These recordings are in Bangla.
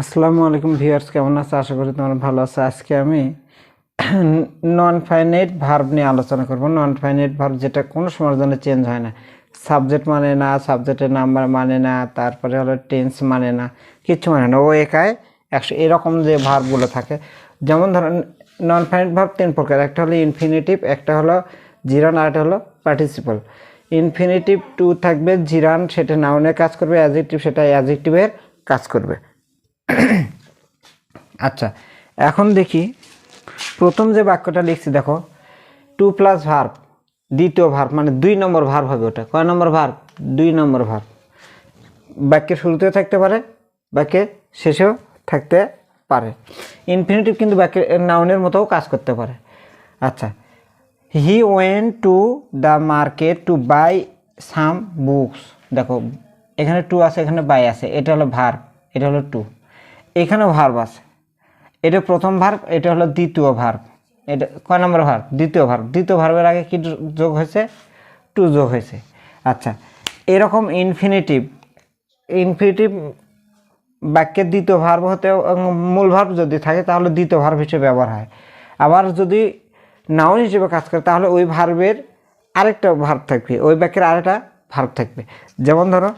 আসসালামু আলাইকুম ভিউয়ার্স, কেমন আছে? আশা করি তোমরা ভালো আছো। আজকে আমি নন ফাইনাইট ভার্ব নিয়ে আলোচনা করব। নন ফাইনাইট ভার্ব যেটা কোনো সময়ের জন্য চেঞ্জ হয় না। সাবজেক্ট মানে না সাবজেক্টের নাম্বার মানে না, তারপরে হলো টেন্স মানে না, কিচ্ছু মানে না। ও একাই একশো, এরকম যে ভার্বগুলো থাকে। যেমন ধরেন নন ফাইনাইট ভার্ব তিন প্রকার। একটা হলো ইনফিনিটিভ একটা হলো জিরান আর একটা হলো পার্টিসিপল ইনফিনিটিভ টু থাকবে জিরান সেটা নাউনের কাজ করবে অ্যাজেক্টিভ সেটা অ্যাজেক্টিভের কাজ করবে। আচ্ছা এখন দেখি প্রথম যে বাক্যটা লিখছি, দেখো টু প্লাস ভার্ব দ্বিতীয় ভার্ব মানে দুই নম্বর ভার্ব হবে ওটা। কয় নম্বর ভার্ব দুই নম্বর ভার্ব বাক্যের শুরুতেও থাকতে পারে বাক্যের শেষেও থাকতে পারে। ইনফিনিটিভ কিন্তু বাক্যের নাউনের মতোও কাজ করতে পারে। আচ্ছা he wen to the market to buy some books দেখো, এখানে টু আছে, এখানে বাই আছে, এটা হলো ভার্ব এটা হলো টু এখানেও ভার্ব আছে। এটা প্রথম ভার্ব এটা হলো দ্বিতীয় ভার্ব এটা কয় নম্বর ভার্ব দ্বিতীয় ভার্ব দ্বিতীয় ভার্বের আগে কি যোগ হয়েছে? টু যোগ হয়েছে। আচ্ছা এরকম ইনফিনিটিভ ইনফিনিটিভ বাক্যের দ্বিতীয় ভার্ব হতে মূল ভার্ব যদি থাকে, তাহলে দ্বিতীয় ভার্ব হিসেবে ব্যবহার হয়। আবার যদি নাউন হিসেবে কাজ করে, তাহলে ওই ভার্বের আরেকটা ভার্ব থাকবে। ওই বাক্যের আরেকটা ভার্ব থাকবে। যেমন ধরো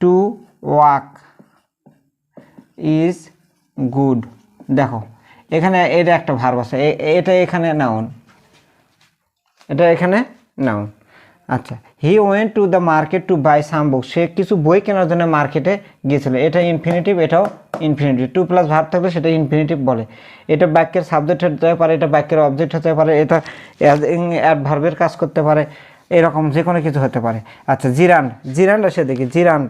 টু ওয়াক ইজ গুড দেখো, এখানে এটা একটা ভার্ব আছে। এটা এখানে নাউন এটা এখানে নাউন আচ্ছা he went to the market to buy some book সে কিছু বই কেনার জন্য মার্কেটে গিয়েছিল। এটা ইনফিনিটিভ এটাও ইনফিনিটিভ টু প্লাস ভার্ব থাকলে সেটা ইনফিনিটিভ বলে। এটা বাক্যের সাবজেক্ট হতে পারে, এটা বাক্যের অবজেক্ট হতে পারে, এটা অ্যাড ভার্বের কাজ করতে পারে, এরকম যে কোনো কিছু হতে পারে। আচ্ছা জিরান। জিরানটা সে দেখি, জিরান।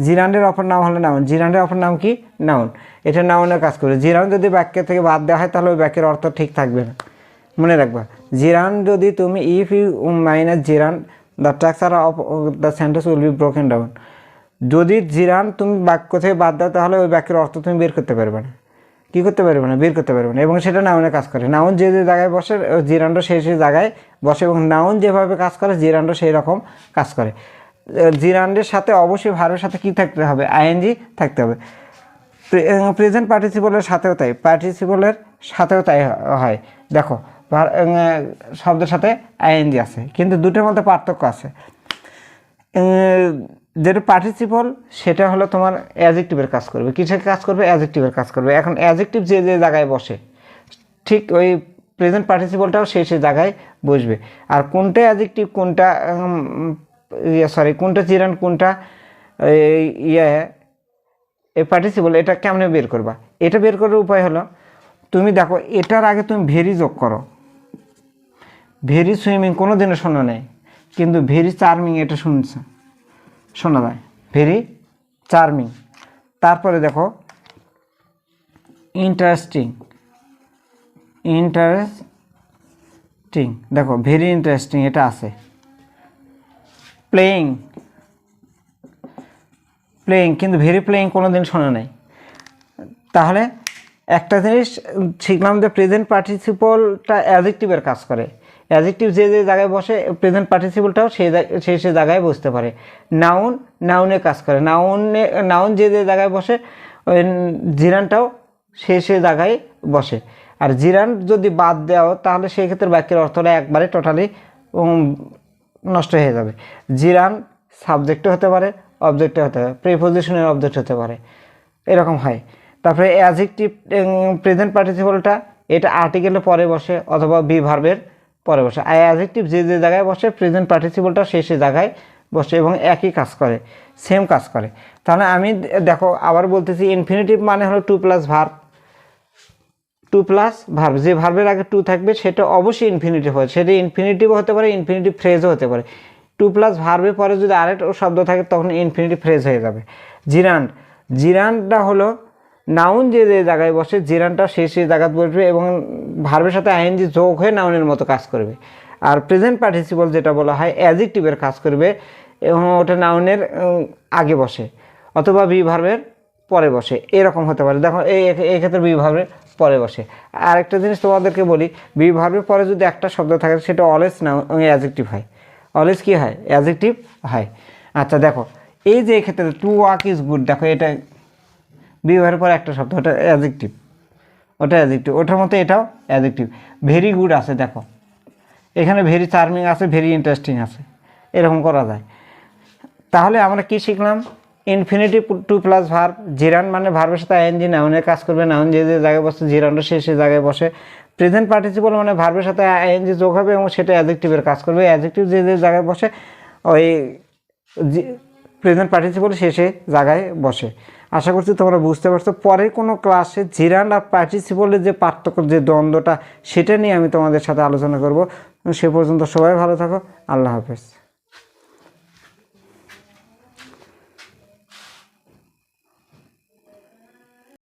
জিরান্ডের অপর নাম হলো নাউন। জিরান্ডের অপর নাম কি? নাউন। এটা নাউনের কাজ করে। জিরান যদি বাক্য থেকে বাদ দেওয়া হয়, তাহলে ওই বাক্যের অর্থ ঠিক থাকবে না। মনে রাখবা, জিরান যদি তুমি if you minus gerund the structure of the sentence will be broken down যদি জিরান তুমি বাক্য থেকে বাদ দাও, তাহলে ওই বাক্যের অর্থ তুমি বের করতে পারবে না। কী করতে পারবে না? বের করতে পারবে না। এবং সেটা নাউনে কাজ করে। নাউন যে যে জায়গায় বসে ও জিরান্ড সেই সেই জায়গায় বসে এবং নাউন যেভাবে কাজ করে জিরান্ড সেই রকম কাজ করে। জিরান্ডের সাথে অবশ্যই ভার্বের সাথে কী থাকতে হবে? আইএনজি থাকতে হবে। প্রেজেন্ট পার্টিসিপলের সাথেও তাই। পার্টিসিপলের সাথেও তাই হয়। দেখো শব্দের সাথে আইএনজি আছে, কিন্তু দুটোর মধ্যে পার্থক্য আছে। যেটা পার্টিসিপল সেটা হলো তোমার অ্যাজেক্টিভের কাজ করবে। কিসের কাজ করবে? অ্যাজেক্টিভের কাজ করবে। এখন অ্যাজেক্টিভ যে যে জায়গায় বসে, ঠিক ওই প্রেজেন্ট পার্টিসিপলটাও সেই সেই জায়গায় বসবে। আর কোনটা অ্যাজেক্টিভ কোনটা সরি কোনটা চিরান কোনটা ইয়ে এই পার্টিসিপল এটা কেমনে বের করবা? এটা বের করার উপায় হলো, তুমি দেখো, এটার আগে তুমি ভেরি যোগ করো। ভেরি সুইমিং কোনো দিনও শোনা নেই, কিন্তু ভেরি চার্মিং এটা শুনছে, শোনা যায়। Very charming. তারপরে দেখো ইন্টারেস্টিং ইন্টারেস্টিং দেখো, ভেরি ইন্টারেস্টিং এটা আছে। প্লেয়িং প্লেয়িং কিন্তু ভেরি প্লেয়িং কোনো দিন শোনা নাই। তাহলে একটা জিনিস শিখলাম যে প্রেজেন্ট পার্টিসিপলটা অ্যাজেক্টিভের কাজ করে। অ্যাজেক্টিভ যে যে জায়গায় বসে প্রেজেন্ট পার্টিসিপলটাও সেই সেই সেই জায়গায় বসতে পারে। নাউন নাউনে কাজ করে। নাউনে নাউন যে যে জায়গায় বসে জিরানটাও সেই সেই জায়গায় বসে। আর জিরান যদি বাদ দেওয়া, তাহলে সেই ক্ষেত্রে বাক্যের অর্থটা একবারে টোটালি নষ্ট হয়ে যাবে। জিরান সাবজেক্টও হতে পারে অবজেক্টও হতে পারে প্রিপোজিশনের অবজেক্ট হতে পারে। এরকম হয়। তারপরে অ্যাজেক্টিভ প্রেজেন্ট পার্টিসিপলটা এটা আর্টিকেলে পরে বসে অথবা বি ভার্বের পরে বসে। আর অ্যাজেক্টিভ যে যে জায়গায় বসে প্রেজেন্ট পার্টিসিপলটা সেই সেই জায়গায় বসে এবং একই কাজ করে সেম কাজ করে। তাহলে আমি দেখো, আবার বলতেছি ইনফিনিটিভ মানে হলো to plus verb to plus verb যে ভার্বের আগে টু থাকবে, সেটা অবশ্যই ইনফিনিটিভ হয় সেটা ইনফিনিটিভও হতে পারে ইনফিনিটিভ ফ্রেজও হতে পারে। টু প্লাস ভার্বের পরে যদি আরেকটা শব্দ থাকে, তখন ইনফিনিটিভ ফ্রেজ হয়ে যাবে। জিরান্ড জিরানটা হলো নাউন যে যে জায়গায় বসে জিরানটা সেই সেই জায়গায় বসবে এবং ভার্বের সাথে আইন আইএনজি যোগ হয়ে নাউনের মতো কাজ করবে। আর প্রেজেন্ট পার্টিসিপল যেটা বলা হয় অ্যাজেক্টিভের কাজ করবে, এবং ওটা নাউনের আগে বসে, অথবা বি ভার্বের পরে বসে, এরকম হতে পারে। দেখো, এই এই ক্ষেত্রে বি ভার্বের পরে বসে। আর একটা জিনিস তোমাদেরকে বলি বি ভার্বের পরে যদি একটা শব্দ থাকে, সেটা অলওয়েজ না অ্যাজেক্টিভ হয়। অলওয়েজ কী হয়? অ্যাজেক্টিভ হয়। আচ্ছা দেখো, এই যে ক্ষেত্রে টু ওয়াক ইজ গুড দেখো, এটা বিবাহের পর একটা শব্দ, ওটা অ্যাজেক্টিভ ওটা অ্যাজেক্টিভ ওটার মতো এটাও অ্যাজেক্টিভ ভেরি গুড আছে, দেখো। এখানে ভেরি চার্মিং আছে ভেরি ইন্টারেস্টিং আছে। এরকম করা যায়। তাহলে আমরা কি শিখলাম? ইনফিনিটিভ টু প্লাস ভার্ব জিরান মানে ভার্বের সাথে আইএনজি নাউনের কাজ করবে নাউন যে যে জায়গায় বসে জিরানটা সে সে জায়গায় বসে। প্রেজেন্ট পার্টিসিপল মানে ভার্বের সাথে আইএনজি যোগ হবে এবং সেটা অ্যাজেক্টিভের কাজ করবে। অ্যাজেক্টিভ যে যে জায়গায় বসে, ওই প্রেজেন্ট পার্টিসিপল সে সে জায়গায় বসে। আশা করছি তোমরা বুঝতে পারছ। পরের কোনো ক্লাসে জিরান আর পার্টিসিপলের যে পার্থক্য, যে দ্বন্দ্বটা, সেটা নিয়ে আমি তোমাদের সাথে আলোচনা করব। সে পর্যন্ত সবাই ভালো থাকো। আল্লাহ হাফেজ।